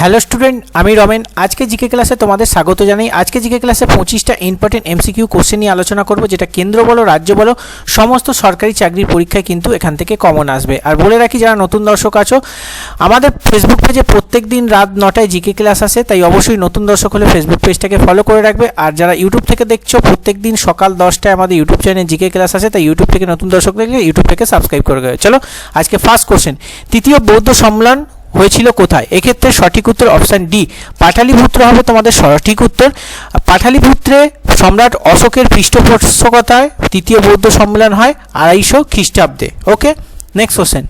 Hello student, আমি রমেন। আজকে GK ক্লাসে তোমাদের স্বাগত জানাই। আজকে জিকে ক্লাসে পঁচিশটা ইম্পর্টেন্ট এমসিকিউ কোশ্চেন নিয়ে আলোচনা করব, যেটা কেন্দ্র বলো, রাজ্য বলো, সমস্ত সরকারি চাকরির পরীক্ষায় কিন্তু এখান থেকে কমন আসবে। আর বলে রাখি, যারা নতুন দর্শক আছো, আমাদের ফেসবুক পেজে প্রত্যেক দিন রাত নটায় জিকে ক্লাস আসে, তাই অবশ্যই নতুন দর্শক হলে ফেসবুক পেজটাকে ফলো করে রাখবে। আর যারা ইউটিউব থেকে দেখছ প্রত্যেক দিন সকাল দশটায় আমাদের ইউটিউব চ্যানেল জিকে ক্লাস আসে, তাই ইউটিউব থেকে নতুন দর্শক দেখলে ইউটিউব থেকে সাবস্ক্রাইব করে চলো, আজকে ফার্স্ট কোশ্চেন তৃতীয় বৌদ্ধ সম্মেলন হয়েছিল কোথায়? এক্ষেত্রে সঠিক উত্তর অপশান ডি পাটালিপুত্র হবে তোমাদের সঠিক উত্তর। পাটালিপুত্রে সম্রাট অশোকের পৃষ্ঠপোষকতায় তৃতীয় বৌদ্ধ সম্মেলন হয় আড়াইশো খ্রিস্টাব্দে ওকে নেক্সট কোশ্চেন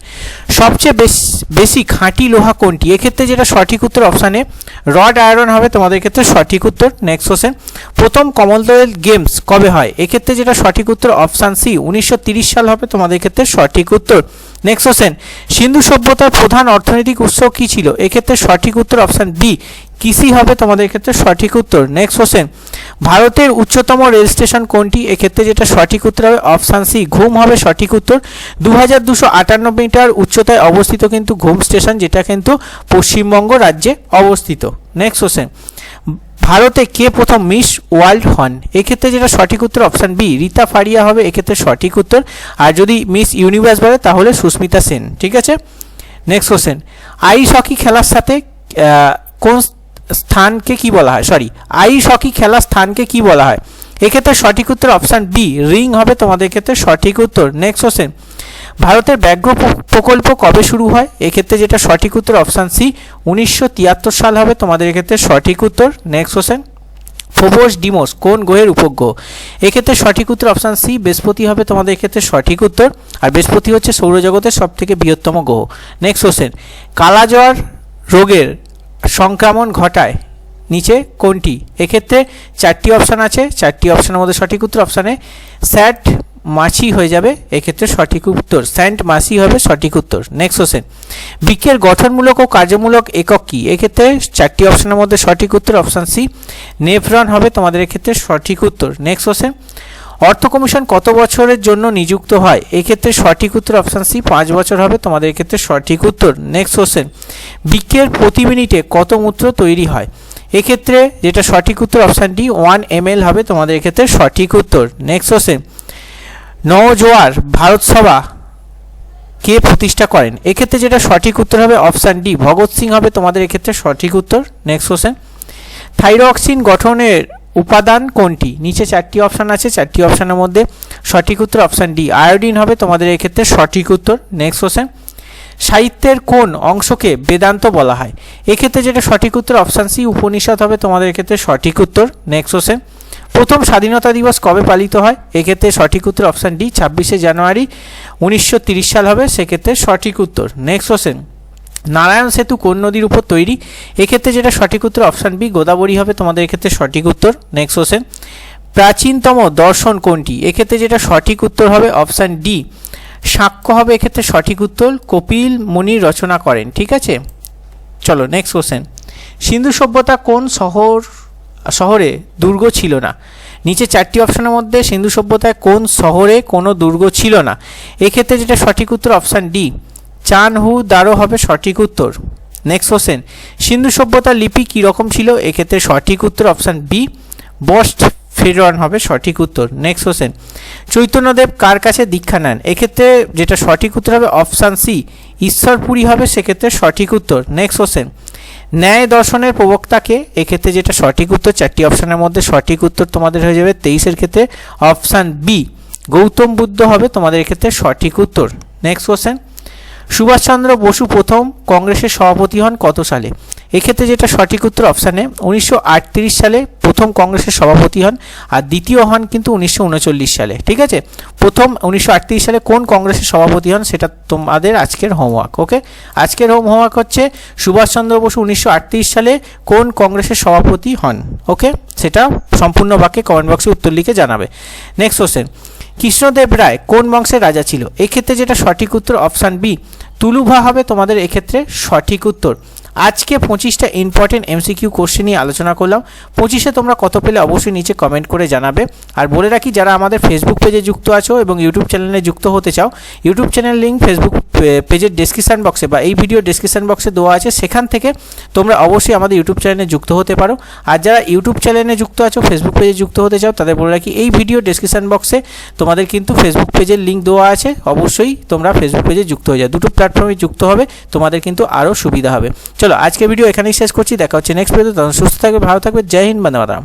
সবচেয়ে বেশ- খাঁটি লোহা কোনটি? এক্ষেত্রে যেটা সঠিক উত্তর অপশানে রড আয়রন হবে তোমাদের ক্ষেত্রে সঠিক উত্তর। নেক্সট কোশ্চেন প্রথম কমনওয়েলথ গেমস কবে হয়? এক্ষেত্রে যেটা সঠিক উত্তর অপশান সি উনিশশো সাল হবে তোমাদের ক্ষেত্রে সঠিক উত্তর। নেক্সট কোশ্চেন সিন্ধু সভ্যতার প্রধান অর্থনৈতিক উৎস কী ছিল? এক্ষেত্রে সঠিক উত্তর অপশান বি কৃষি হবে তোমাদের ক্ষেত্রে সঠিক উত্তর। নেক্সট কোশ্চেন ভারতের উচ্চতম রেল স্টেশন কোনটি? এক্ষেত্রে যেটা সঠিক উত্তর হবে অপশান সি, ঘুম হবে সঠিক উত্তর। দু হাজার দুশো আটান্ন মিটার উচ্চতায় অবস্থিত কিন্তু ঘুম স্টেশন, যেটা কিন্তু পশ্চিমবঙ্গ রাজ্যে অবস্থিত। নেক্সট কোশ্চেন ভারতে কে প্রথম মিস ওয়ার্ল্ড হন? এক্ষেত্রে যেটা সঠিক উত্তর অপশান বি, রীতা ফারিয়া হবে, এক্ষেত্রে সঠিক উত্তর। আর যদি মিস ইউনিভার্স বলে তাহলে সুস্মিতা সেন, ঠিক আছে? নেক্সট কোশ্চেন আইস হকি খেলার সাথে কোন স্থানকে কি বলা হয়? সরি আইস হকি খেলার স্থানকে কি বলা হয়? এক্ষেত্রে সঠিক উত্তর অপশান বি রিং হবে তোমাদের ক্ষেত্রে সঠিক উত্তর। নেক্সট কোশ্চেন ভারতের ব্যাঘ্র প্রকল্প কবে শুরু হয়? এক্ষেত্রে যেটা সঠিক উত্তর অপশান সি উনিশশো তিয়াত্তর সাল হবে। তোমাদের ক্ষেত্রে সঠিক উত্তর। নেক্সট কোশ্চেন ফোবোস ডিমোস কোন গ্রহের উপগ্রহ? এক্ষেত্রে সঠিক উত্তর অপশান সি বৃহস্পতি হবে। তোমাদের ক্ষেত্রে সঠিক উত্তর। আর বৃহস্পতি হচ্ছে সৌরজগতের সব থেকে বৃহত্তম গ্রহ। নেক্সট কোশ্চেন কালাজ্বর রোগের সংক্রমণ ঘটায়। নিচে কোনটি? এক্ষেত্রে চারটি অপশান আছে। চারটি অপশানের মধ্যে সঠিক উত্তর অপশানে স্যাট মাছি হয়ে যাবে। এক্ষেত্রে সঠিক উত্তর। স্যান্ট মাছি হবে সঠিক উত্তর। নেক্সট কোশ্চেন বৃক্ষের গঠনমূলক ও কার্যমূলক একক কী? এক্ষেত্রে চারটি অপশানের মধ্যে সঠিক উত্তর অপশান সি নেফ্রন হবে তোমাদের এক্ষেত্রে সঠিক উত্তর। নেক্সট কোশ্চেন অর্থ কমিশন কত বছরের জন্য নিযুক্ত হয়? এক্ষেত্রে সঠিক উত্তর অপশান সি পাঁচ বছর হবে। তোমাদের ক্ষেত্রে সঠিক উত্তর। নেক্সট কোশ্চেন বৃক্ষের প্রতি মিনিটে কত মূত্র তৈরি হয়? এক্ষেত্রে যেটা সঠিক উত্তর অপশান ডি ওয়ান এম হবে। তোমাদের ক্ষেত্রে সঠিক উত্তর। নেক্সট কোশ্চেন নওজোয়ার ভারত সভা কে প্রতিষ্ঠা করেন? এক্ষেত্রে যেটা সঠিক উত্তর হবে অপশান ডি ভগৎ সিং হবে। তোমাদের এক্ষেত্রে সঠিক উত্তর। নেক্সট কোশ্চেন থাইরক্সিন গঠনের উপাদান কোনটি? নিচে চারটি অপশান আছে, চারটি অপশানের মধ্যে সঠিক উত্তর অপশান ডি আয়োডিন হবে তোমাদের এক্ষেত্রে সঠিক উত্তর। নেক্সট কোশ্চেন সাহিত্যের কোন অংশকে বেদান্ত বলা হয়? এক্ষেত্রে যেটা সঠিক উত্তর অপশান সি উপনিষদ হবে তোমাদের ক্ষেত্রে সঠিক উত্তর। নেক্সট কোশ্চেন প্রথম স্বাধীনতা দিবস কবে পালিত হয়? এক্ষেত্রে সঠিক উত্তর অপশান ডি ছাব্বিশে জানুয়ারি উনিশশো সাল হবে, সেক্ষেত্রে সঠিক উত্তর। নেক্সট কোশ্চেন নারায়ণ সেতু কোন নদীর উপর তৈরি? এক্ষেত্রে যেটা সঠিক উত্তর অপশান বি গোদাবরী হবে। তোমাদের এক্ষেত্রে সঠিক উত্তর। নেক্সট কোশ্চেন প্রাচীনতম দর্শন কোনটি? এক্ষেত্রে যেটা সঠিক উত্তর হবে অপশান ডি সাক্ষ্য হবে এক্ষেত্রে সঠিক উত্তর। কপিল মুনি রচনা করেন, ঠিক আছে? চলো নেক্সট কোশ্চেন সিন্ধু সভ্যতা কোন শহর, শহরে দুর্গ ছিল না? নিচে চারটি অপশনের মধ্যে সিন্ধু সভ্যতায় কোন শহরে কোনো দুর্গ ছিল না? এক্ষেত্রে যেটা সঠিক উত্তর অপশান ডি চানহু দারো হবে সঠিক উত্তর। নেক্সট কোশ্চেন সিন্ধু সভ্যতার লিপি কী রকম ছিল? এক্ষেত্রে সঠিক উত্তর অপশান বি বস্ট ফেরন হবে সঠিক উত্তর। নেক্সট কোশ্চেন চৈতন্যদেব কার কাছে দীক্ষা নেন? এক্ষেত্রে যেটা সঠিক উত্তর হবে অপশান সি ঈশ্বরপুরী হবে সেক্ষেত্রে সঠিক উত্তর। নেক্সট কোশ্চেন ন্যায় দর্শনের প্রবক্তাকে এক্ষেত্রে যেটা সঠিক উত্তর, চারটি অপশানের মধ্যে সঠিক উত্তর তোমাদের হয়ে যাবে তেইশের ক্ষেত্রে। অপশান বি গৌতম বুদ্ধ হবে তোমাদের এক্ষেত্রে সঠিক উত্তর। নেক্সট কোশ্চেন সুভাষচন্দ্র বসু প্রথম কংগ্রেসের সভাপতি হন কত সালে? এক্ষেত্রে যেটা সঠিক উত্তর অপশানে উনিশশো আটত্রিশ সালে প্রথম কংগ্রেসের সভাপতি হন আর দ্বিতীয় হন কিন্তু উনিশশো উনচল্লিশ সালে, ঠিক আছে? প্রথম উনিশশো আটত্রিশ সালে কোন কংগ্রেসের সভাপতি হন সেটা তোমাদের আজকের হোমওয়ার্ক ওকে আজকের হোম হোমওয়ার্ক হচ্ছে সুভাষচন্দ্র বসু উনিশশো আটত্রিশ সালে কোন কংগ্রেসের সভাপতি হন ওকে সেটা সম্পূর্ণ বাক্যে কমেন্ট বক্সে উত্তর লিখে জানাবে। নেক্সট কোশ্চেন কৃষ্ণদেব রায় কোন বংশের রাজা ছিল? এক্ষেত্রে যেটা সঠিক উত্তর অপশান বি তুলুভা হবে তোমাদের এক্ষেত্রে সঠিক উত্তর। আজকে পঁচিশটা ইম্পর্টেন্ট এমসিকিউ কোশ্চেন নিয়ে আলোচনা করলাম। পঁচিশে তোমরা কত পেলে অবশ্যই নিচে কমেন্ট করে জানাবে। আর বলে রাখি, যারা আমাদের ফেসবুক পেজে যুক্ত আছো এবং ইউটিউব চ্যানেলে যুক্ত হতে চাও ইউটিউব চ্যানেল লিঙ্ক ফেসবুক পেজের ডেসক্রিপশান বক্সে বা এই ভিডিও ডেসক্রিপশান বক্সে দেওয়া আছে। সেখান থেকে তোমরা অবশ্যই আমাদের ইউটিউব চ্যানেলে যুক্ত হতে পারো। আর যারা ইউটিউব চ্যানেলে যুক্ত আছো ফেসবুক পেজে যুক্ত হতে চাও, তাদের বলে রাখি, এই ভিডিও ডেসক্রিপশান বক্সে তোমাদের কিন্তু ফেসবুক পেজের লিঙ্ক দেওয়া আছে। অবশ্যই তোমরা ফেসবুক পেজে যুক্ত হয়ে যাও। দুটো প্ল্যাটফর্মে যুক্ত হবে, তোমাদের কিন্তু আরও সুবিধা হবে। চলো আজকে ভিডিও এখানেই শেষ করছি, দেখা হচ্ছে নেক্সট ভিডিও তখন সুস্থ থাকবে, ভালো থাকবে, জয় হিন্দ, বন্দে মাতরম।